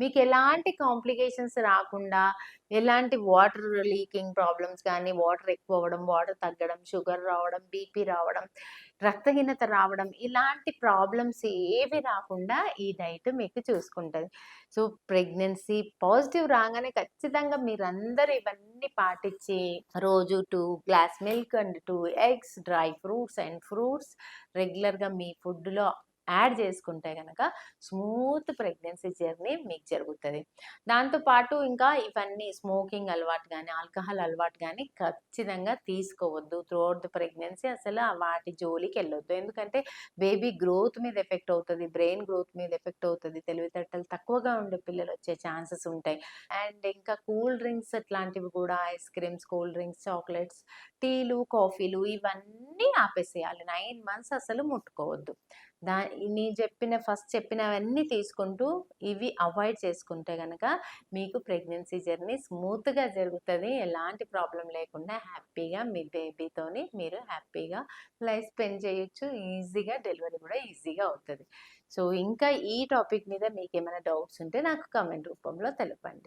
మీకు ఎలాంటి కాంప్లికేషన్స్ రాకుండా ఎలాంటి వాటర్ లీకింగ్ ప్రాబ్లమ్స్ కానీ వాటర్ ఎక్కువ అవ్వడం వాటర్ తగ్గడం షుగర్ రావడం బీపీ రావడం రక్తహీనత రావడం ఇలాంటి ప్రాబ్లమ్స్ ఏవి రాకుండా ఈ డైట్ మీకు చూసుకుంటుంది. సో ప్రెగ్నెన్సీ పాజిటివ్ రాగానే ఖచ్చితంగా మీరందరూ ఇవన్నీ పాటించి రోజు two glass milk and two eggs dry fruits and fruits రెగ్యులర్గా మీ ఫుడ్లో యాడ్ చేసుకుంటే కనుక స్మూత్ ప్రెగ్నెన్సీ జర్నీ మీకు జరుగుతుంది. దాంతోపాటు ఇంకా ఇవన్నీ స్మోకింగ్ అలవాటు కానీ ఆల్కహాల్ అలవాటు కానీ ఖచ్చితంగా తీసుకోవద్దు. త్రూఅవుట్ ద ప్రెగ్నెన్సీ అసలు వాటి జోలికి వెళ్ళొద్దు. ఎందుకంటే బేబీ గ్రోత్ మీద ఎఫెక్ట్ అవుతుంది బ్రెయిన్ గ్రోత్ మీద ఎఫెక్ట్ అవుతుంది తెలివితేటలు తక్కువగా ఉండే పిల్లలు వచ్చే ఛాన్సెస్ ఉంటాయి. అండ్ ఇంకా కూల్ డ్రింక్స్ అట్లాంటివి కూడా ice creams cool drinks chocolates టీలు కాఫీలు ఇవన్నీ ఆపేసేయాలి. నైన్ మంత్స్ అసలు ముట్టుకోవద్దు. దా నేను చెప్పిన ఫస్ట్ చెప్పినవన్నీ తీసుకుంటూ ఇవి అవాయిడ్ చేసుకుంటే కనుక మీకు ప్రెగ్నెన్సీ జర్నీ స్మూత్గా జరుగుతుంది. ఎలాంటి ప్రాబ్లం లేకుండా హ్యాపీగా మీ బేబీతోని మీరు హ్యాపీగా లైఫ్ స్పెండ్ చేయొచ్చు. ఈజీగా డెలివరీ కూడా ఈజీగా అవుతుంది. సో ఇంకా ఈ టాపిక్ మీద మీకు ఏమైనా డౌట్స్ ఉంటే నాకు కమెంట్ రూపంలో తెలపండి.